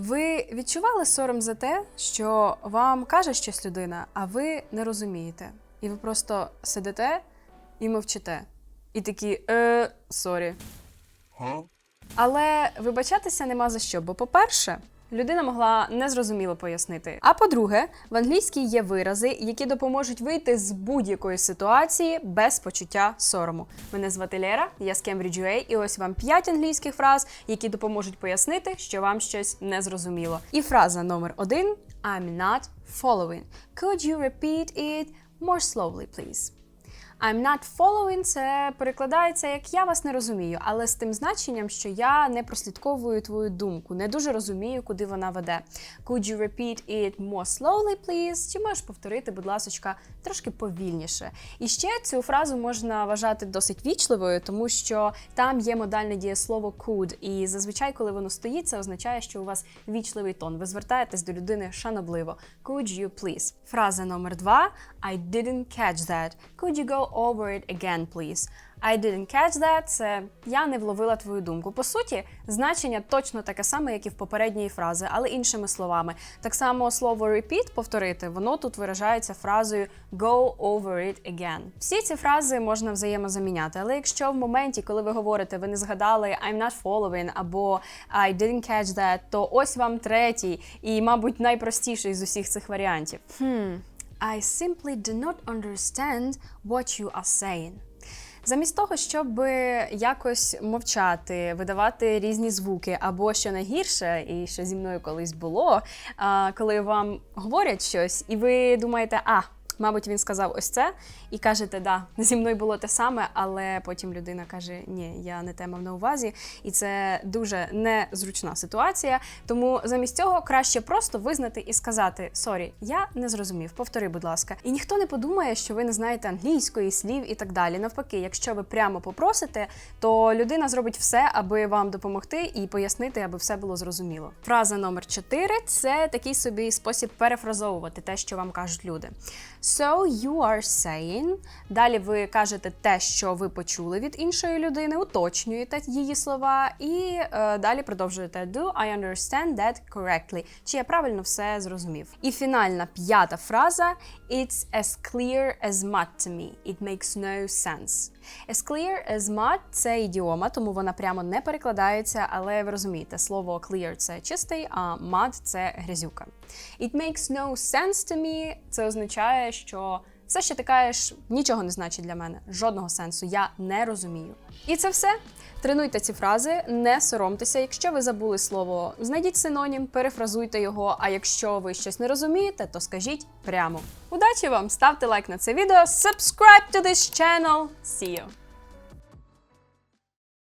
Ви відчували сором за те, що вам каже щось людина, а ви не розумієте. І ви просто сидите і мовчите. І такі е, сорі. Але вибачатися нема за що, бо, по-перше, людина могла незрозуміло пояснити. А по-друге, в англійській є вирази, які допоможуть вийти з будь-якої ситуації без почуття сорому. Мене звати Лера, я з Cambridge UA, і ось вам 5 англійських фраз, які допоможуть пояснити, що вам щось не зрозуміло. І фраза номер один: I'm not following. Could you repeat it more slowly, please? I'm not following це перекладається як я вас не розумію, але з тим значенням, що я не прослідковую твою думку, не дуже розумію, куди вона веде. Could you repeat it more slowly, please? Чи можеш повторити, будь ласочка, трошки повільніше? І ще цю фразу можна вважати досить вічливою, тому що там є модальне дієслово could, і зазвичай, коли воно стоїть, це означає, що у вас вічливий тон. Ви звертаєтесь до людини шанобливо. Could you please? Фраза номер два. I didn't catch that. Could you go over it again, please? I didn't catch that – це я не вловила твою думку. По суті, значення точно таке саме, як і в попередньої фрази, але іншими словами. Так само слово repeat повторити, воно тут виражається фразою go over it again. Всі ці фрази можна взаємозаміняти, але якщо в моменті, коли ви говорите, ви не згадали I'm not following або I didn't catch that, то ось вам третій і, мабуть, найпростіший з усіх цих варіантів. Hmm. I simply do not understand what you are saying. Замість того, щоб якось мовчати, видавати різні звуки, або що найгірше, і що зі мною колись було, коли вам говорять щось, і ви думаєте, а. Мабуть, він сказав ось це, і кажете, да, зі мною було те саме, але потім людина каже: Ні, я не те мав на увазі, і це дуже незручна ситуація. Тому замість цього краще просто визнати і сказати: Сорі, я не зрозумів, повтори, будь ласка. І ніхто не подумає, що ви не знаєте англійської слів і так далі. Навпаки, якщо ви прямо попросите, то людина зробить все, аби вам допомогти і пояснити, аби все було зрозуміло. Фраза номер 4 – це такий собі спосіб перефразовувати те, що вам кажуть люди. So you are saying. Далі ви кажете те, що ви почули від іншої людини, уточнюєте її слова, і е, далі продовжуєте Do I understand that correctly? Чи я правильно все зрозумів? І фінальна п'ята фраза It's as clear as mud to me. It makes no sense. As clear as mud – це ідіома, тому вона прямо не перекладається, але ви розумієте, слово clear – це чистий, а mud – це грязюка. It makes no sense to me – це означає, що все, що ти кажеш, нічого не значить для мене, жодного сенсу. Я не розумію. І це все. Тренуйте ці фрази, не соромтеся. Якщо ви забули слово, знайдіть синонім, перефразуйте його. А якщо ви щось не розумієте, то скажіть прямо. Удачі вам! Ставте лайк на це відео, subscribe to this channel. See you!